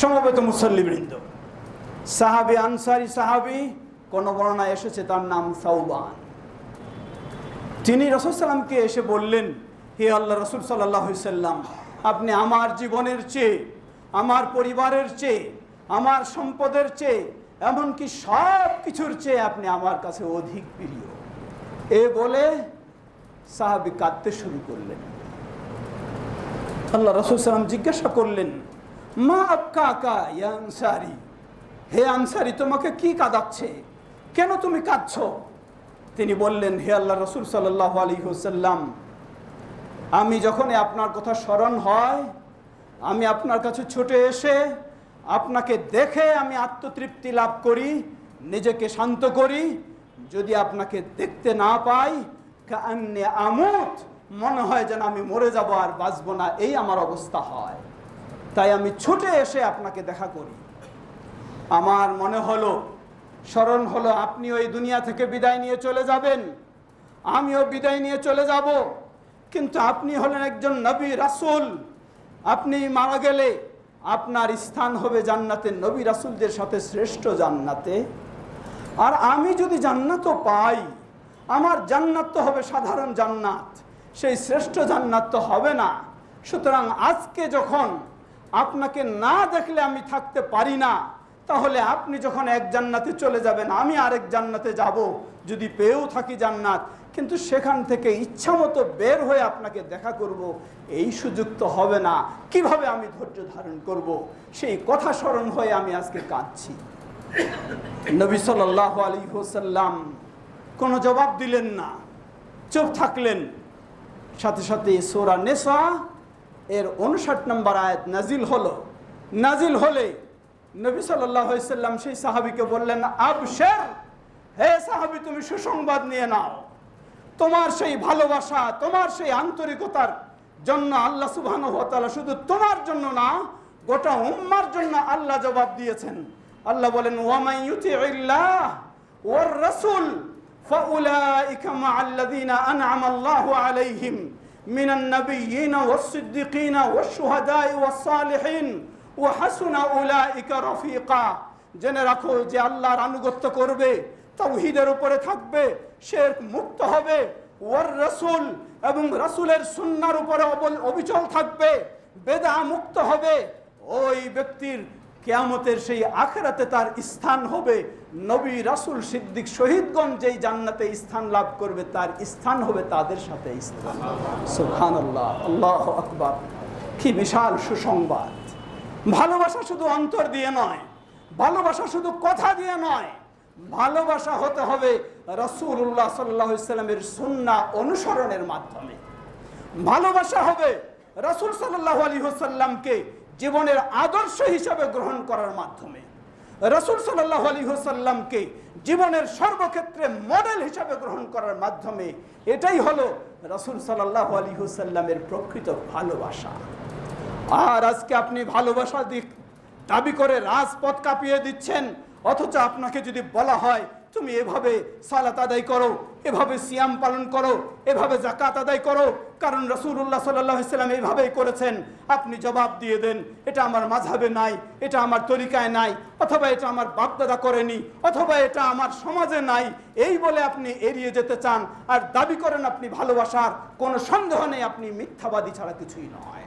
সমবেত মুসল্লিবৃন্দ। সাহাবি আনসারি সাহাবি কোন বর্ণনায় এসেছে তার নাম সাউবান তিনি রসুল সাল্লামকে এসে বললেন, হে আল্লাহ রসুল সাল্লাম, আপনি আমার জীবনের চেয়ে, আমার পরিবারের চেয়ে, আমার সম্পদের চেয়ে, এমনকি সব কিছুর চেয়ে আপনি আমার কাছে অধিক প্রিয়। এ বলে সাহাবি কাঁদতে শুরু করলেন। আল্লাহ রসুল সাল্লাম জিজ্ঞাসা করলেন মা আক্কা আকা ইয়া আনসারি হে আনসারি, তোমাকে কি কাঁদাচ্ছে? কেন তুমি কাঁদছ? তিনি বললেন, হে আল্লাহ রসুল সাল্লাহ আলী হুসাল্লাম আমি যখনই আপনার কথা স্মরণ হয়, আমি আপনার কাছে ছুটে এসে আপনাকে দেখে আমি আত্মতৃপ্তি লাভ করি, নিজেকে শান্ত করি, যদি আপনাকে দেখতে না পাই আমুত, মনে হয় যেন আমি মরে যাব আর বাঁচবো না। এই আমার অবস্থা হয়। তাই আমি ছুটে এসে আপনাকে দেখা করি। আমার মনে হলো, স্মরণ হলো, আপনি ওই দুনিয়া থেকে বিদায় নিয়ে চলে যাবেন। আমিও বিদায় নিয়ে চলে যাব। কিন্তু আপনি হলেন একজন নবী রাসুল। আপনি মারা গেলে আপনার স্থান হবে জান্নাতে নবী রাসুলদের সাথে শ্রেষ্ঠ জান্নাতে। আর আমি যদি জান্নাতও পাই, আমার জান্নাত তো হবে সাধারণ জান্নাত। সেই শ্রেষ্ঠ জান্নাত তো হবে না। সুতরাং আজকে যখন আপনাকে না দেখলে আমি থাকতে পারি না। তাহলে আপনি যখন এক জান্নাতে চলে যাবেন, আমি আরেক জান্নাতে যাব। যদি পেয়েও থাকি জান্নাত, কিন্তু সেখান থেকে ইচ্ছা মতো বের হয়ে আপনাকে দেখা করব, এই সুযোগ তো হবে না। কীভাবে আমি ধৈর্য ধারণ করব? সেই কথা স্মরণ হয়ে আমি আজকে কাঁদছি। নবী সাল্লাহ আলী হোসাল্লাম কোনো জবাব দিলেন না। চুপ থাকলেন। সাথে সাথে সোরা নেশা এর উনষাট নম্বর আয়াত নাজিল হলো নাজিল হলে নবী সাল্লাম সেই সাহাবিকে বললেন আবশের হে সাহাবি তুমি সুসংবাদ নিয়ে নাও তোমার সেই ভালোবাসা তোমার সেই আন্তরিকতার জন্য আল্লাহ সুবহান শুধু তোমার জন্য না গোটা উম্মার জন্য আল্লাহ জবাব দিয়েছেন আল্লাহ বলেন ওয়ামাই ইউতিউল্লাহ ওয়ার রাসূল فأولئك مع الذين أنعم الله عليهم من النبيين والصديقين والشهداء والصالحين وحسن أولئك رفيقا জেনে রাখো যে আল্লাহর আনুগত্য করবে তাওহীদের উপরে থাকবে সে মুক্ত হবে ওয়ার রাসূল এবং রাসূলের সুন্নাহর উপরে অবল- অবিচল থাকবে বেদা মুক্ত হবে ওই ব্যক্তির কেয়ামতের সেই আখেরাতে তার স্থান হবে নবী রাসূল সিদ্দিক শহীদগঞ্জ যেই জান্নাতে স্থান লাভ করবে, তার স্থান হবে তাদের সাথে স্থান। সুবহানাল্লাহ, আল্লাহ আকবার। কি বিশাল সুসংবাদ। ভালোবাসা শুধু অন্তর দিয়ে নয়, ভালোবাসা শুধু কথা দিয়ে নয়, ভালোবাসা হতে হবে রসুল্লাহ সাল্লাহ ইসলামের সুন্না অনুসরণের মাধ্যমে। ভালোবাসা হবে রসুল সাল্লাহ আলী হোসাল্লামকে জীবনের আদর্শ হিসাবে গ্রহণ করার মাধ্যমে। রসুল সাল্লাহ আলী হোসাল্লামকে জীবনের সর্বক্ষেত্রে মডেল হিসাবে গ্রহণ করার মাধ্যমে এটাই হলো রসুল সাল্লাহ আলী হোসাল্লামের প্রকৃত ভালোবাসা। আর আজকে আপনি ভালোবাসা দিক দাবি করে রাজপথ কাঁপিয়ে দিচ্ছেন, অথচ আপনাকে যদি বলা হয় তুমি এভাবে সালাত আদায় করো, এভাবে সিয়াম পালন করো, এভাবে জাকাত আদায় করো। কারণ রসুল্লাহ সাল্লাম এইভাবেই করেছেন। আপনি জবাব দিয়ে দেন, এটা আমার মাঝাবে নাই, এটা আমার তরিকায় নাই, অথবা এটা আমার বাপদাদা করেনি, অথবা এটা আমার সমাজে নাই। এই বলে আপনি এড়িয়ে যেতে চান, আর দাবি করেন আপনি ভালোবাসার, কোনো সন্দেহ নেই, আপনি মিথ্যাবাদী ছাড়া কিছুই নয়।